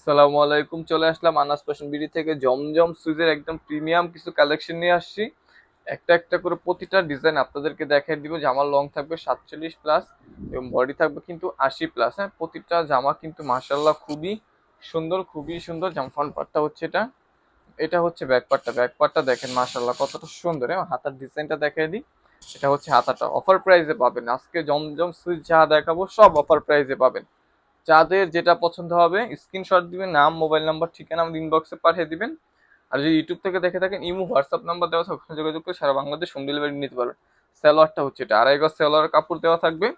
আসসালামু আলাইকুম, চলে আসলাম আনাস ফ্যাশন বিডি থেকে। জমজম সুইজের একদম প্রিমিয়াম কিছু কালেকশন নিয়ে আসছি। একটা একটা করে প্রতিটা ডিজাইন আপনাদেরকে দেখাই দিব। জামার লং থাকবে সাতচল্লিশ প্লাস এবং বডি থাকবে কিন্তু আশি প্লাস। হ্যাঁ প্রতিটা জামা কিন্তু মাসাল্লাহ খুবই সুন্দর খুবই সুন্দর। জামা ফ্রন্ট পার্টটা হচ্ছে এটা। এটা হচ্ছে ব্যাক পার্টটা ব্যাক পার্টটা দেখেন মাসাল্লাহ কতটা সুন্দর। হ্যাঁ হাতার ডিজাইনটা দেখাই দিই। এটা হচ্ছে হাতাটা। অফার প্রাইসে পাবেন। আজকে জমজম সুইচ যা দেখাবো সব অফার প্রাইসে পাবেন। যাদের যেটা পছন্দ হবে স্ক্রিনশট দিবেন, নাম মোবাইল নাম্বার ঠিকানা আমাদের ইনবক্সে পাঠিয়ে দিবেন। আর যদি ইউটিউব থেকে দেখে থাকেন, ইমো হোয়াটসঅ্যাপ নাম্বার দেওয়া থাকে ওখানে যোগাযোগ করে সারা বাংলাদেশ হোম ডেলিভারি নিতে পারবেন। স্যালোয়ারটা হচ্ছে এটা। আড়াই গজ স্যালোয়ার কাপড় দেওয়া থাকবে।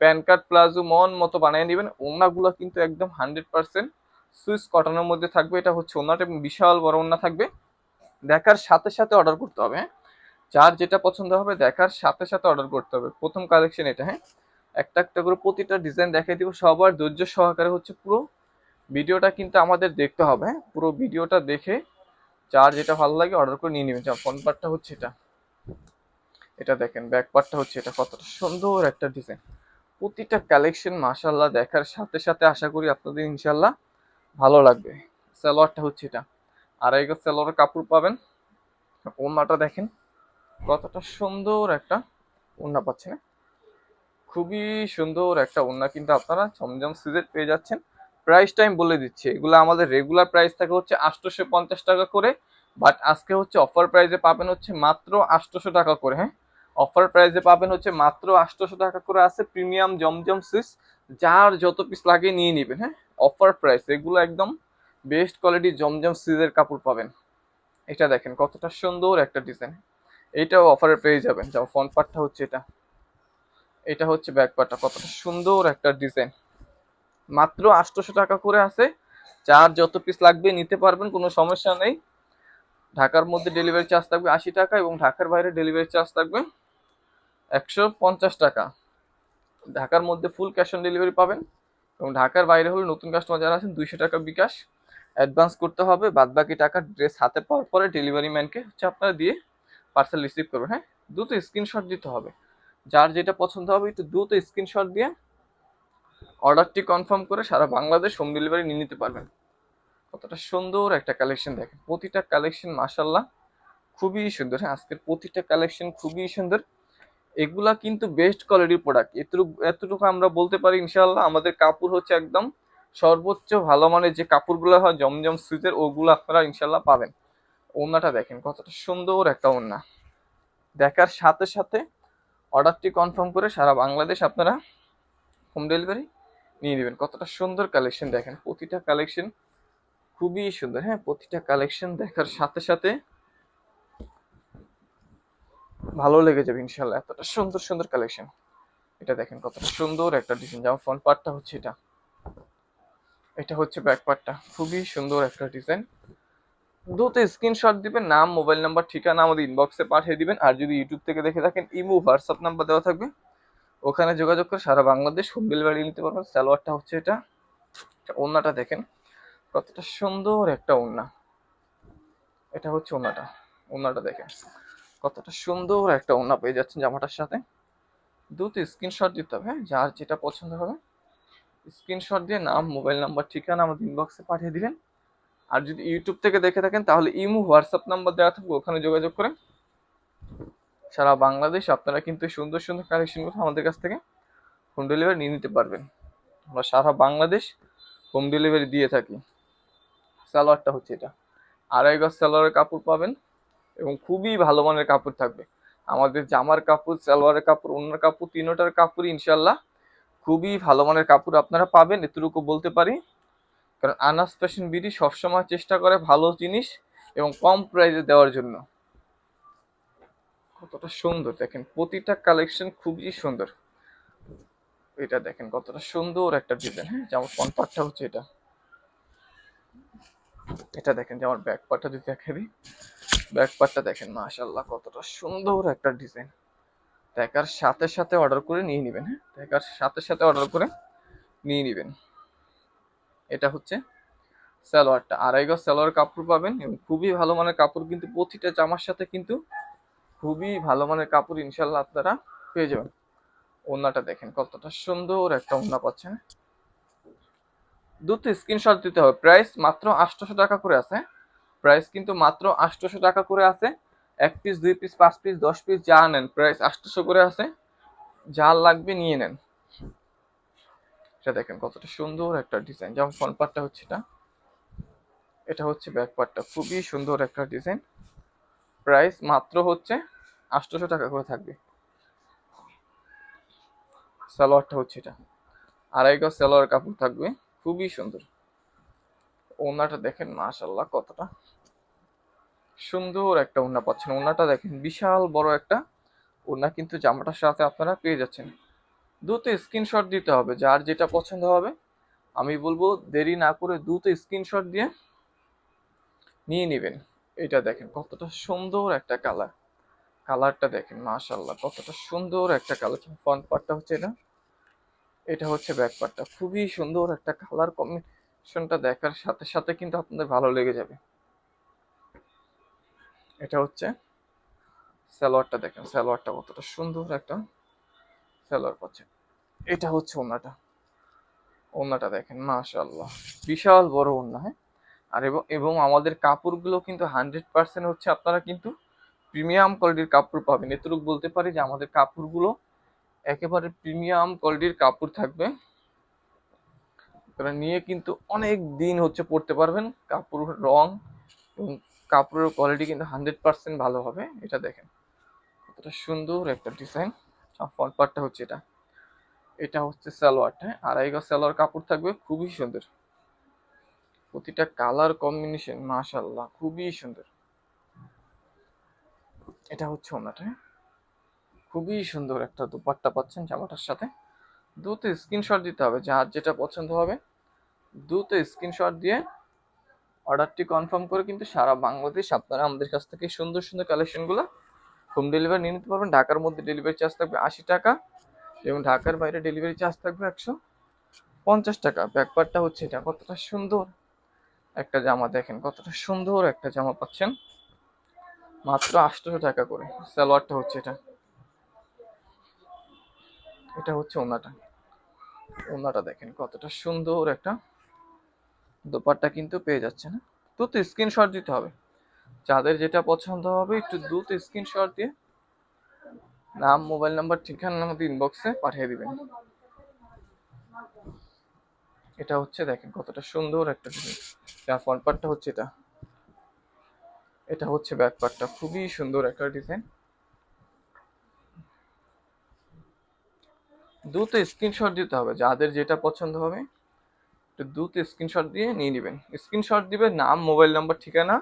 প্যান কার্ড, প্লাজো, মন মতো বানিয়ে নেবেন। ওনাগুলো কিন্তু একদম হান্ড্রেড পার্সেন্ট সুইস কটনের মধ্যে থাকবে। এটা হচ্ছে ওনাটা বিশাল বড় ওনা থাকবে। দেখার সাথে সাথে অর্ডার করতে হবে হ্যাঁ? যার যেটা পছন্দ হবে, দেখার সাথে সাথে অর্ডার করতে হবে। প্রথম কালেকশন এটা হ্যাঁ? একটা একটা করে প্রতিটা ডিজাইন দেখাই দিব। সবার ধৈর্য সহকারে হচ্ছে পুরো ভিডিওটা কিন্তু আমাদের দেখতে হবে হ্যাঁ? পুরো ভিডিওটা দেখে যার যেটা ভালো লাগে অর্ডার করে নিয়ে নেবেন। ফ্রন্ট পার্টটা হচ্ছে এটা। এটা দেখেন ব্যাক পার্টটা হচ্ছে এটা। কতটা সুন্দর একটা ডিজাইন প্রতিটা কালেকশন মাশাল্লাহ দেখার সাথে সাথে আশা করি আপনাদের ইনশাল্লাহ ভালো লাগবে। সালোয়ারটা হচ্ছে এটা। আড়াই গজ সালোয়ারের কাপড় পাবেন ওনাটা দেখেন, কতটা সুন্দর একটা ওড়না পাচ্ছে হ্যাঁ? খুবই সুন্দর একটা ওড়না কিন্তু আপনারা জমজম সিজের পেয়ে যাচ্ছেন। প্রাইসটা আমি বলে দিচ্ছি, এগুলো আমাদের রেগুলার প্রাইস থাকে হচ্ছে আটশোশো পঞ্চাশ টাকা করে বাট আজকে হচ্ছে অফার প্রাইসে পাবেন হচ্ছে মাত্র আটশোশো টাকা করে হ্যাঁ? অফার প্রাইসে পাবেন হচ্ছে মাত্র আটশোশো টাকা করে আছে প্রিমিয়াম জমজম সিস যার যত পিস লাগে নিয়ে নেবেন হ্যাঁ? অফার প্রাইস এগুলো একদম বেস্ট কোয়ালিটি জমজম সিজের কাপড় পাবেন। এটা দেখেন কতটা সুন্দর একটা ডিজাইন এইটাও অফারে পেয়ে যাবেন যেমন ফ্রন্ট পার্টটা হচ্ছে এটা। এটা হচ্ছে ব্যাক পার্টটা কতটা সুন্দর একটা ডিজাইন। মাত্র আটশোশো টাকা করে আছে। যার যত পিস লাগবে নিতে পারবেন, কোনো সমস্যা নেই। ঢাকার মধ্যে ডেলিভারি চার্জ থাকবে আশি টাকা এবং ঢাকার বাইরে ডেলিভারি চার্জ থাকবে একশো পঞ্চাশ টাকা। ঢাকার মধ্যে ফুল ক্যাশ অন ডেলিভারি পাবেন এবং ঢাকার বাইরে হলে নতুন কাস্টমার যারা আছেন, দুইশো টাকা বিকাশ। অ্যাডভান্স করতে হবে বাদ বাকি টাকা ড্রেস হাতে পাওয়ার পরে ডেলিভারি ম্যানকে হচ্ছে আপনারা দিয়ে পার্সেল রিসিভ করবেন হ্যাঁ? দ্রুত স্ক্রিনশট দিতে হবে। যার যেটা পছন্দ হবে একটু দ্রুত স্ক্রিনশট দিয়ে অর্ডারটি কনফার্ম করে সারা বাংলাদেশ হোম ডেলিভারি নিয়ে নিতে পারবেন। কতটা সুন্দর একটা কালেকশন দেখেন। প্রতিটা কালেকশন মাসাল্লাহ খুবই সুন্দর। হ্যাঁ আজকের প্রতিটা কালেকশন খুবই সুন্দর। এগুলা কিন্তু বেস্ট কোয়ালিটির প্রোডাক্ট এতটুকু এতটুকু আমরা বলতে পারি ইনশাল্লাহ আমাদের কাপড় হচ্ছে একদম সর্বোচ্চ ভালো মানের যে কাপড়গুলো হয়, জমজম সুইচের ওগুলো আপনারা ইনশাল্লাহ পাবেন। ওড়নাটা দেখেন, কতটা সুন্দর একটা ওড়না। দেখার সাথে সাথে অর্ডারটি কনফার্ম করে সারা বাংলাদেশ আপনারা হোম ডেলিভারি নিয়ে নেবেন। কতটা সুন্দর কালেকশন দেখেন। প্রতিটা কালেকশন খুবই সুন্দর। হ্যাঁ প্রতিটা কালেকশন দেখার সাথে সাথে ভালো লেগে যাবে ইনশাল্লাহ এতটা সুন্দর সুন্দর কালেকশন এটা দেখেন কতটা সুন্দর একটা ডিজাইন যেমন ফ্রন্ট পার্টটা হচ্ছে এটা। এটা হচ্ছে ব্যাক পার্টটা খুবই সুন্দর একটা ডিজাইন দ্রুত স্ক্রিনশট দিবেন, নাম মোবাইল নাম্বার ঠিকানা আমাদের ইনবক্সে পাঠিয়ে দিবেন, আর যদি ইউটিউব থেকে দেখে থাকেন, ইমো হোয়াটসঅ্যাপ নাম্বার দেওয়া থাকবে, ওখানে যোগাযোগ করে সারা বাংলাদেশ হোম ডেলিভারি নিতে পারবেন। সালোয়ারটা হচ্ছে এটা ওড়নাটা দেখেন, কতটা সুন্দর একটা ওড়না। এটা হচ্ছে ওড়নাটা ওড়নাটা দেখেন, কতটা সুন্দর একটা ওড়না পেয়ে যাচ্ছেন জামাটার সাথে। দ্রুত স্ক্রিনশট দিতে হবে হ্যাঁ যার যেটা পছন্দ হবে। স্ক্রিনশট দিয়ে নাম মোবাইল নাম্বার ঠিকানা আমাদের ইনবক্সে পাঠিয়ে দিবেন। আর যদি ইউটিউব থেকে দেখে থাকেন, তাহলে ইমো, হোয়াটসঅ্যাপ নাম্বার দেওয়া থাকবে, ওখানে যোগাযোগ করেন। সারা বাংলাদেশ আপনারা কিন্তু সুন্দর সুন্দর কালেকশনগুলো আমাদের কাছ থেকে হোম ডেলিভারি নিয়ে নিতে পারবেন। আমরা সারা বাংলাদেশ হোম ডেলিভারি দিয়ে থাকি। সালোয়ারটা হচ্ছে এটা। আড়াই গজ সালোয়ারের কাপড় পাবেন এবং খুবই ভালো মানের কাপড় থাকবে। আমাদের জামার কাপড়, সালোয়ারের কাপড় অন্য কাপড়, তিনোটার কাপড় ইনশাল্লাহ খুবই ভালো মানের কাপড় আপনারা পাবেন। এতটুকু বলতে পারি। কারণ আনাস ফ্যাশন বিডি সবসময় চেষ্টা করে ভালো জিনিস এবং কম প্রাইসে দেওয়ার জন্য। কতটা সুন্দর, দেখেন, প্রতিটা কালেকশন খুবই সুন্দর। এটা দেখেন, কতটা সুন্দর একটা ডিজাইন হ্যাঁ? যেমন ফ্রন্ট পার্টটা হচ্ছে এটা। এটা দেখেন যে আমার ব্যাক পার্টটা যদি দেখে দিই। ব্যাক পার্টটা দেখেন মাশাল্লাহ কতটা সুন্দর একটা ডিজাইন দেখার সাথে সাথে অর্ডার করে নিয়ে নেবেন হ্যাঁ? দেখার সাথে সাথে অর্ডার করে নিয়ে নেবেন। এটা হচ্ছে সালোয়ারটা। আড়াই গজ সালোয়ার কাপড় পাবেন, এবং খুবই ভালো মানের কাপড় কিন্তু প্রতিটা জামার সাথে কিন্তু খুবই ভালো মানের কাপড় ইনশাল্লাহ আপনারা পেয়ে যাবেন। ওড়নাটা দেখেন কতটা সুন্দর একটা ওড়না পাচ্ছেন। দুটো স্ক্রিনশট দিতে হবে। প্রাইস মাত্র আটশোশো টাকা করে আছে। প্রাইস কিন্তু মাত্র আটশোশো টাকা করে আছে। এক পিস দুই পিস পাঁচ পিস দশ পিস যা নেন প্রাইস আটশোশো করে আছে। যা লাগবে নিয়ে নেন। এটা দেখেন কতটা সুন্দর একটা ডিজাইন যেমন ফ্রন্ট পার্টটা হচ্ছে এটা। এটা হচ্ছে ব্যাক পার্টটা খুবই সুন্দর একটা ডিজাইন প্রাইস মাত্র হচ্ছে আটশোশো টাকা করে থাকবে। সালোয়ারটা হচ্ছে এটা। আড়াই গজ সালোয়ার কাপড় থাকবে। খুবই সুন্দর। ওনাটা দেখেন মাশাল্লাহ কতটা সুন্দর একটা ওনা পাচ্ছেন। ওনাটা দেখেন, বিশাল বড় একটা ওনা কিন্তু জামাটার সাথে আপনারা পেয়ে যাচ্ছেন। দ্রুত স্ক্রিনশট দিতে হবে, যার যেটা পছন্দ হবে। আমি বলব, দেরি না করে দ্রুত স্ক্রিনশট দিয়ে নিয়ে নেবেন। এটা দেখেন, কতটা সুন্দর একটা কালার কালারটা দেখেন মাশাল্লাহ কতটা সুন্দর একটা কালার ফ্রন্ট পার্টটা হচ্ছে এটা। এটা হচ্ছে ব্যাক পার্টটা খুবই সুন্দর একটা কালার কম্বিনেশনটা দেখার সাথে সাথে কিন্তু আপনাদের ভালো লেগে যাবে। এটা হচ্ছে সালোয়ারটা দেখেন, সালোয়ারটা কতটা সুন্দর একটা সালোয়ার পাচ্ছে এটা হচ্ছে ওনাটা ওনাটা দেখেন মাশাল্লাহ বিশাল বড় ওনা হ্যাঁ? আর এবং এবং আমাদের কাপড়গুলো কিন্তু হান্ড্রেড পার্সেন্ট হচ্ছে আপনারা কিন্তু প্রিমিয়াম কোয়ালিটির কাপড় পাবেন। এতটুকু বলতে পারি যে আমাদের কাপড়গুলো একেবারে প্রিমিয়াম কোয়ালিটির কাপড় থাকবে। নিয়ে কিন্তু অনেক দিন হচ্ছে পরতে পারবেন। কাপড় রং এবং কাপড়ের কোয়ালিটি কিন্তু হান্ড্রেড পার্সেন্ট ভালো হবে। এটা দেখেন, কতটা সুন্দর একটা ডিজাইন। ফ্রন্ট পার্টটা হচ্ছে এটা। এটা হচ্ছে সালোয়ারটা হ্যাঁ? আড়াই গজ সালোয়ার কাপড় থাকবে, খুবই সুন্দর। প্রতিটা কালার কম্বিনেশন মাশাল্লাহ খুবই সুন্দর। এটা হচ্ছে ওনাটা হ্যাঁ? খুবই সুন্দর একটা দুপাট্টা পাচ্ছেন জামাটার সাথে। দ্রুত স্ক্রিনশট দিতে হবে, যার যেটা পছন্দ হবে। দ্রুত স্ক্রিনশট দিয়ে অর্ডারটি কনফার্ম করে কিন্তু সারা বাংলাদেশ আপনারা আমাদের কাছ থেকে সুন্দর সুন্দর কালেকশনগুলো হোম ডেলিভারি নিয়ে নিতে পারবেন। ঢাকার মধ্যে ডেলিভারি চার্জ থাকবে আশি টাকা এবং ঢাকার বাইরে ডেলিভারি চার্জ থাকবে একশো পঞ্চাশ টাকা। ব্যাকপারটা হচ্ছে এটা। কতটা সুন্দর একটা জামা দেখেন। কতটা সুন্দর একটা জামা পাচ্ছেন। মাত্র আটশোশো টাকা করে। সালোয়ারটা হচ্ছে এটা। এটা হচ্ছে ওনাটা। ওনাটা দেখেন কতটা সুন্দর একটা। দোপাট্টা কিন্তু পেয়ে যাচ্ছে না তো স্ক্রিনশট দিতে হবে। যাদের যেটা পছন্দ হবে, একটু দ্রুত স্ক্রিনশট দিয়ে নাম মোবাইল নাম্বার ঠিকানা আমাদের ইনবক্সে পাঠিয়ে দিবেন। এটা হচ্ছে দেখেন কতটা সুন্দর একটা জিনিস। যার ফ্রন্ট পার্টটা হচ্ছে এটা। এটা হচ্ছে ব্যাক পার্টটা খুবই সুন্দর একটা ডিজাইন দ্রুত স্ক্রিনশট দিতে হবে। যাদের যেটা পছন্দ হবে, একটু দ্রুত স্ক্রিনশট দিয়ে নিয়ে নেবেন। স্ক্রিনশট দিবেন নাম মোবাইল নাম্বার ঠিকানা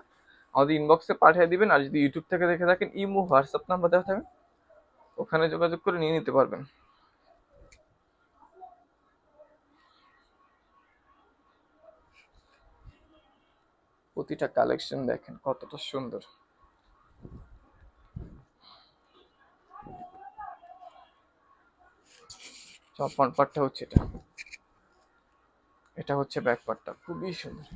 আমাদের ইনবক্সে পাঠিয়ে দিবেন, আর যদি ইউটিউব থেকে দেখে থাকেন, ইমো হোয়াটসঅ্যাপ নাম্বার দেওয়া থাকবে, ওখানে যোগাযোগ করে নিয়ে নিতে পারবেন। প্রতিটা কালেকশন দেখেন, কতটা সুন্দর। ফ্রন্ট পার্টটা হচ্ছে এটা। এটা হচ্ছে ব্যাক পার্টটা খুবই সুন্দর।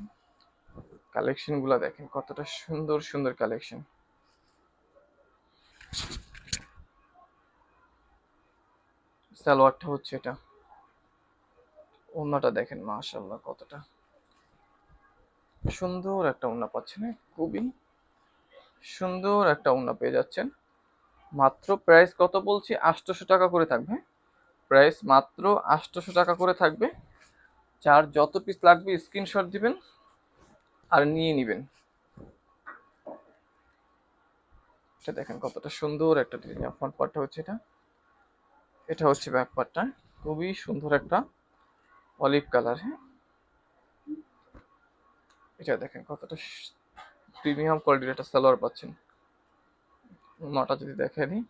কালেকশনগুলা দেখেন, কতটা সুন্দর সুন্দর কালেকশন সালোয়ারটা হচ্ছে এটা। ওন্নাটা দেখেন মাশাল্লাহ কতটা। সুন্দর একটা ওন্না পাচ্ছেন খুবই সুন্দর একটা ওন্না পেয়ে যাচ্ছেন। মাত্র প্রাইস কত বলছি? আটশোশো টাকা করে থাকবে প্রাইস মাত্র আটশোশো টাকা করে থাকবে। যার যত পিস লাগবে স্ক্রিনশট দিবেন। আর নিয়ে নেবেন। এটা দেখেন কতটা সুন্দর একটা ডিজাইন ফ্রন্ট পার্টটা হচ্ছে এটা। এটা হচ্ছে ব্যাক পার্টটা খুবই সুন্দর একটা অলিভ কালার হ্যাঁ। এটা দেখেন কতটা প্রিমিয়াম কোয়ালিটির একটা সালোয়ার পাচ্ছেন। নটা যদি দেখে নিই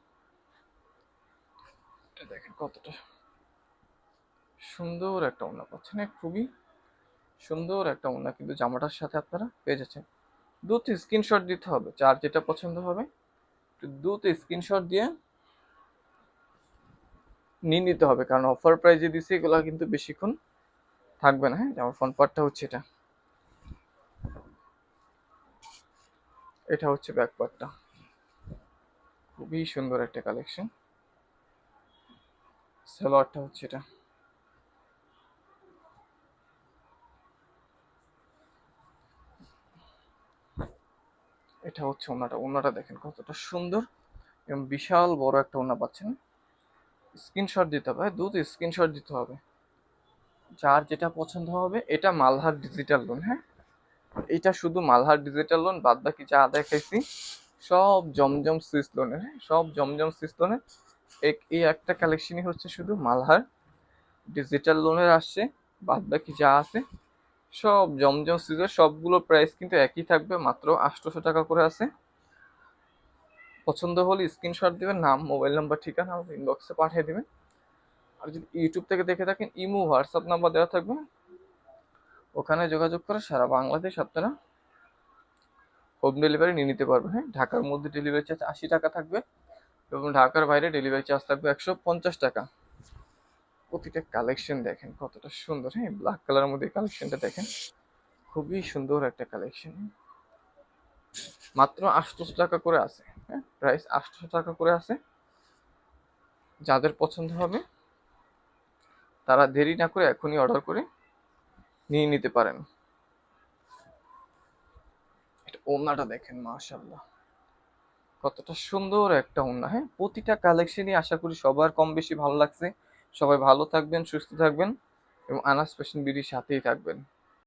দেখেন কতটা সুন্দর একটা ওনা পাচ্ছেন খুবই সুন্দর একটা ওনা কিন্তু জামাটার সাথে আপনারা পেয়ে যাচ্ছেন। দ্রুত স্ক্রিনশট দিতে হবে, যার যেটা পছন্দ হবে দ্রুত স্ক্রিনশট দিয়ে নিয়ে নিতে হবে, কারণ অফার প্রাইজে দিছে এগুলো কিন্তু বেশিক্ষণ থাকবে না হ্যাঁ? আমার ফোন পার্টটা হচ্ছে এটা। এটা হচ্ছে ব্যাক পার্টটা খুবই সুন্দর একটা কালেকশন সালোয়ারটা হচ্ছে এটা। এটা হচ্ছে ওনাটা। ওনাটা দেখেন কতটা সুন্দর এবং বিশাল বড় একটা ওনা পাচ্ছেন। স্ক্রিনশট দিতে হবে, দ্রুত স্ক্রিনশট দিতে হবে। যার যেটা পছন্দ হবে, এটা মালহার ডিজিটাল লোন হ্যাঁ? এটা শুধু মালহার ডিজিটাল লোন বাদ বাকি যা দেখাইছি সব জমজম সুইস লোনের হ্যাঁ? সব জমজম সুইস লোনের এক- এই একটা কালেকশনই হচ্ছে শুধু মালহার ডিজিটাল লোনের আসছে বাদ বাকি যা আছে সব জমজম সুইসের সবগুলো প্রাইস কিন্তু একই থাকবে, মাত্র আটশোশো টাকা করে আছে। পছন্দ হলে স্ক্রিনশট দিবেন, নাম মোবাইল নাম্বার ঠিকানা আমাদের ইনবক্সে পাঠিয়ে দেবেন। আর যদি ইউটিউব থেকে দেখে থাকেন, ইমো হোয়াটসঅ্যাপ নাম্বার দেওয়া থাকবে। ওখানে যোগাযোগ করে সারা বাংলাদেশ আপনারা হোম ডেলিভারি নিয়ে নিতে পারবেন হ্যাঁ? ঢাকার মধ্যে ডেলিভারি চার্জ আশি টাকা থাকবে এবং ঢাকার বাইরে ডেলিভারি চার্জ থাকবে একশো পঞ্চাশ টাকা। প্রতিটা কালেকশন দেখেন, কতটা সুন্দর। হ্যাঁ ব্ল্যাক কালারের মধ্যে কালেকশনটা দেখেন। খুবই সুন্দর একটা কালেকশন মাত্র আটশোশো টাকা করে আছে হ্যাঁ প্রাইস আটশোশো টাকা করে আছে। যাদের পছন্দ হবে, তারা দেরি না করে এখনই অর্ডার করে নিয়ে নিতে পারেন। এটা ওড়নাটা দেখেন মাশাল্লাহ কতটা সুন্দর একটা ওনা হ্যাঁ প্রতিটা কালেকশনই আশা করি সবার কম বেশি ভালো লাগছে। সবাই ভালো থাকবেন সুস্থ থাকবেন এবং আনাস পেশেন্ট বিডির সাথেই থাকবেন।